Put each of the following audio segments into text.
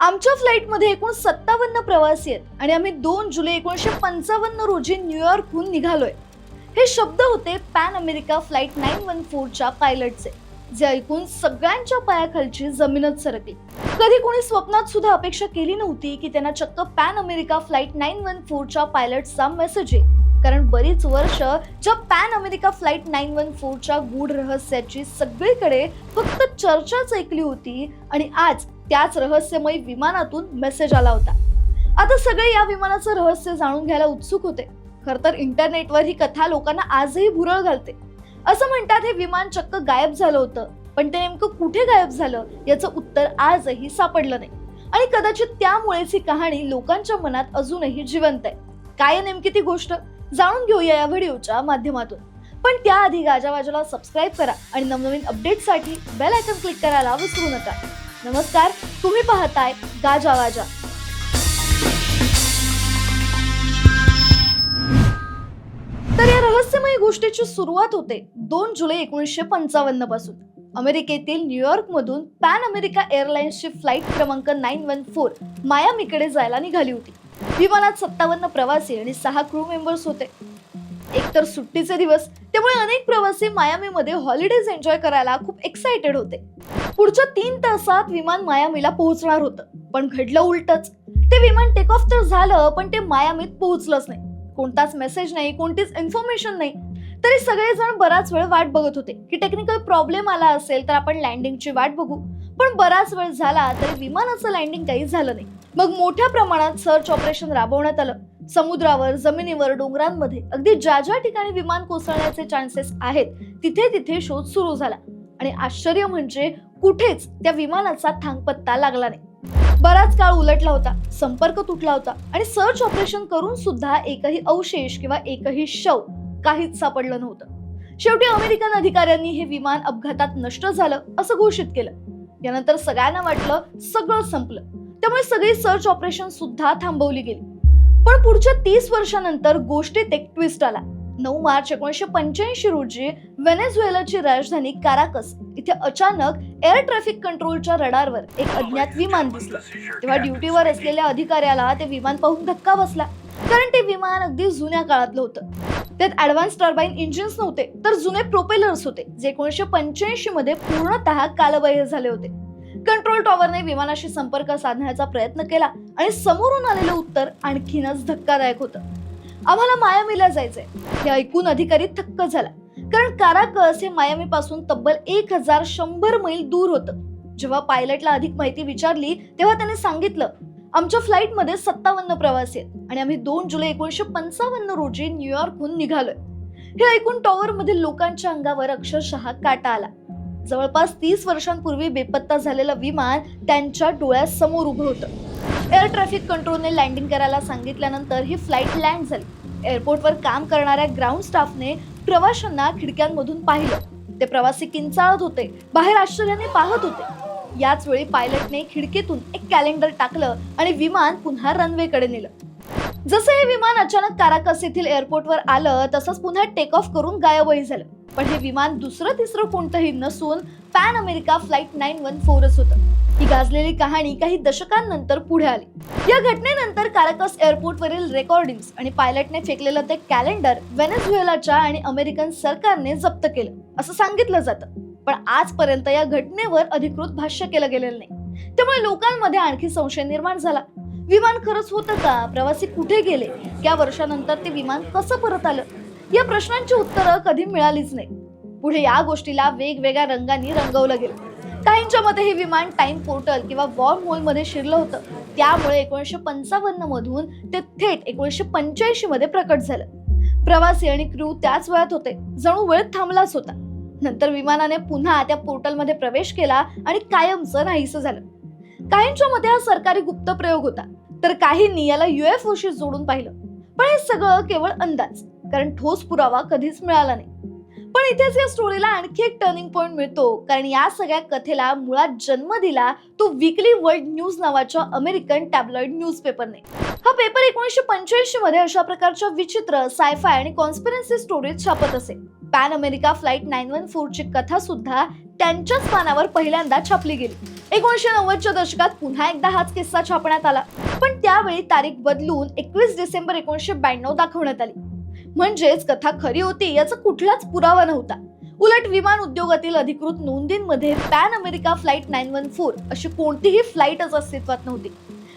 आमच्या फ्लाईटमध्ये एकूण सत्तावन्न प्रवासी आहेत आणि आम्ही दोन जुलै एकोणीसशे पंचावन्न रोजी न्यूयॉर्कहून निघालोय. हे शब्द होते Pan America flight nine one फोरच्या पायलटचे जे ऐकून सगळ्यांच्या पायाखालची जमीनच सरकली. कधी कोणी स्वप्नात सुद्धा अपेक्षा केली नव्हती की त्यांना चक्क Pan America flight nine one फोरच्या पायलटचा मेसेज आहे कारण बरीच वर्ष ज्या Pan America flight nine one फोरच्या गूढ रहस्याची सगळीकडे फक्त चर्चाच ऐकली होती आणि आज त्याच रहस्यमय विमानातून मेसेज आला होता. आता सगळे या विमानाचं रहस्य जाणून घ्यायला उत्सुक होते. खर तर इंटरनेटवर ही कथा लोकांना आजही भुरळ घालते. असं म्हणतात हे विमान चक्क गायब झालं होतं. पण ते नेमकं कुठे गायब झालं याचं उत्तर आजही सापडलं नाही. आणि कदाचित त्यामुळेच ही कहाणी लोकांच्या मनात अजूनही जिवंत आहे. काय नेमकी ती गोष्ट? जाणून घेऊया या व्हिडिओच्या माध्यमातून. पण त्याआधी गाजावाजाला सबस्क्राईब करा आणि नवनवीन अपडेटसाठी बेल आयकन क्लिक करायला विसरू नका. नमस्कार तुम्ही पाहताय गाजावाजा तर या रहस्यमय गोष्टीची सुरुवात होते दोन जुलै एकोणीसशे पंचावन्नपासून. अमेरिकेतील न्यूयॉर्क मधून पॅन अमेरिका एअरलाइन्सची फ्लाईट क्रमांक नाईन वन फोर मायामीकडे जायला निघाली होती. विमानात सत्तावन्न प्रवासी आणि सहा क्रू मेंबर्स होते. एकतर सुट्टीचे दिवस त्यामुळे अनेक प्रवासी मायामीमध्ये हॉलिडेज एन्जॉय करायला खूप एक्साइटेड होते. पुढच्या तीन तासात विमान मायामीला पोहोचणार होतं. पण घडलं उलटच. ते विमान टेक ऑफ तर झालं पण ते मायामीत पोहोचलंच नाही. कोणताच मेसेज नाही कोणतीच इन्फॉर्मेशन नाही. तरी सगळेजण बराच वेळ वाट बघत होते. की टेक्निकल प्रॉब्लेम आला असेल तर आपण लँडिंगची वाट बघू. पण बराच वेळ झाला तरी विमानाचं लँडिंग काही झालं नाही. मग मोठ्या प्रमाणात सर्च ऑपरेशन राबवण्यात आलं. समुद्रावर जमिनीवर डोंगरांमध्ये. अगदी ज्या ज्या ठिकाणी विमान कोसळण्याचे चान्सेस आहेत तिथे तिथे शोध सुरू झाला. आणि आश्चर्य म्हणजे कुठेच त्या विमानाचा थांगपत्ता लागला नाही. बराच काळ उलटला होता संपर्क तुटला होता आणि सर्च ऑपरेशन करून सुद्धा एकही अवशेष किंवा एकही शव काहीच सापडलं नव्हतं. शेवटी अमेरिकन अधिकाऱ्यांनी हे विमान अपघातात नष्ट झालं असं घोषित केलं. यानंतर सगळ्यांना वाटलं सगळं संपलं. त्यामुळे सगळी सर्च ऑपरेशन सुद्धा थांबवली गेली. पण पुढच्या तीस वर्षानंतर गोष्टीत एक ट्विस्ट आला. नऊ मार्च एकोणीसशे पंच्याऐंशी रोजी व्हेनेझुएलाची राजधानी काराकस इथे अचानक एअर ट्रॅफिक कंट्रोलच्या रडारवर एक अज्ञात विमान दिसलं. तेव्हा ड्युटीवर असलेल्या अधिकाऱ्याला ते विमान पाहून धक्का बसला. कारण ते विमान अगदी जुन्या काळातलं होतं. त्यात ऍडव्हान्स टर्बाईन इंजिन्स नव्हते तर जुने प्रोपेलर्स होते जे एकोणीसशे पंच्याऐंशी मध्ये पूर्णतः कालबाह्य झाले होते. कंट्रोल टॉवरने विमानाशी संपर्क साधण्याचा प्रयत्न केला आणि समोरून आलेलं उत्तर आणखीनच धक्कादायक होतं. आम्हाला मायामीला जायचंय. हे ऐकून अधिकारी थक्क झाला. कारण काराकस हे मायामी पासून तब्बल एक हजार शंभर मैल दूर होतं. जेव्हा पायलटला अधिक माहिती विचारली तेव्हा त्याने सांगितलं आमच्या फ्लाईटमध्ये सत्तावन्न प्रवासी आहेत आणि आम्ही दोन जुलै एकोणीसशे पंचावन्न रोजी न्यूयॉर्कहून निघालोय. हे ऐकून टॉवर मधील लोकांच्या अंगावर अक्षरशः काटा आला. जवळपास तीस वर्षांपूर्वी बेपत्ता झालेलं विमान त्यांच्या डोळ्यासमोर उभं होतं. एअर ट्रॅफिक कंट्रोलने लँडिंग करायला सांगितल्यानंतर ही फ्लाईट लँड झाली. एअरपोर्टवर काम करणाऱ्या ग्राउंड स्टाफने प्रवाशांना खिडक्यांमधून पाहिलं. ते प्रवासी किंचाळत होते. बाहेर आश्चर्याने पाहत होते. याच वेळी पायलटने खिडकीतून एक कॅलेंडर टाकलं आणि विमान पुन्हा रनवेकडे नेलं. जसं हे विमान अचानक काराकस येथील एअरपोर्टवर आलं तसंच पुन्हा टेक ऑफ करून गायबही झालं. पण हे विमान दुसरं तिसरं कोणतंही नसून Pan America flight nine one फोरच होतं. ही गाजलेली कहाणी काही दशकांनंतर पुढे आली. या घटनेनंतर कारकस एअरपोर्टवरील रेकॉर्डिंग्स आणि पायलटने फेकलेलं ते कॅलेंडर व्हेनेझुएलाच्या आणि अमेरिकन सरकारने जप्त केलं असं सांगितलं जातं. पण आजपर्यंत या घटनेवर अधिकृत भाष्य केलं गेलेलं नाही. त्यामुळे लोकांमध्ये आणखी संशय निर्माण झाला. विमान खरंच होतं का? प्रवासी कुठे गेले? या वर्षानंतर ते विमान कसं परत आलं? या प्रश्नांची उत्तरं कधी मिळालीच नाही पुढे या गोष्टीला वेगवेगळ्या रंगांनी रंगवलं गेलं. काहींच्या मते हे विमान टाइम पोर्टल किंवा वॉर्म होलमध्ये शिरलं होतं. त्यामुळे एकोणीसशे पंचावन्न मधून ते थेट एकोणीसशे पंच्याऐंशी मध्ये प्रकट झालं. प्रवासी आणि क्रू त्याच वयात होते. जणू वेळ थांबलाच होता. नंतर विमानाने पुन्हा त्या पोर्टलमध्ये प्रवेश केला आणि कायमचं नाहीसं झालं. काहींच्या मते हा सरकारी गुप्त प्रयोग होता. तर काहींनी याला युएफओशी जोडून पाहिलं. पण हे सगळं केवळ अंदाज. कारण ठोस पुरावा कधीच मिळाला नाही. पण इथेच या स्टोरीला आणखी एक टर्निंग पॉइंट मिळतो. कारण या सगळ्या कथेला मुळात जन्म दिला तो विकली वर्ल्ड न्यूज नावाच्या अमेरिकन टॅब्लॉइड न्यूजपेपरने हा पेपर एकोणीसशे पंच्याऐंशी मध्ये अशा प्रकारच्या विचित्र सायफाय आणि कॉन्स्पिरन्सी स्टोरीज छापत असे. Pan America flight nine one four ची कथा सुद्धा त्यांच्याच पानावर पहिल्यांदा छापली गेली. एकोणीसशे नव्वदच्या दशकात पुन्हा एकदा हाच किस्सा छापण्यात आला. पण त्यावेळी तारीख बदलून एकवीस डिसेंबर एकोणीसशे ब्याण्णव दाखवण्यात आली. म्हणजेच कथा खरी होती याचा कुठलाच पुरावा नव्हता. उलट विमान उद्योगातील अधिकृत नोंदींमध्ये Pan America flight nine one four अशी कोणतीही फ्लाईटच अस्तित्वात नव्हती.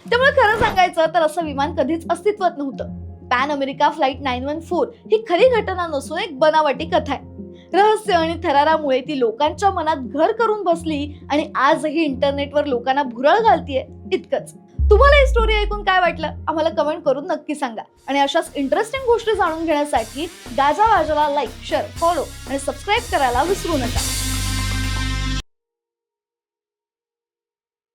त्यामुळे खरं सांगायचं तर असं विमान कधीच अस्तित्वात नव्हतं. Pan America flight nine one four ही खरी घटना नसून एक बनावटी कथा आहे. रहस्य आणि थरारामुळे ती लोकांच्या मनात घर करून बसली आणि आजही इंटरनेटवर लोकांना भुरळ घालतीये इतकंच. तुम्हाला ही स्टोरी ऐकून काय वाटलं? आम्हाला कमेंट करून नक्की सांगा. आणि अशाच इंटरेस्टिंग गोष्टी जाणून घेण्यासाठी गाजा वाजाला लाईक शेअर फॉलो आणि सबस्क्राईब करायला विसरू नका.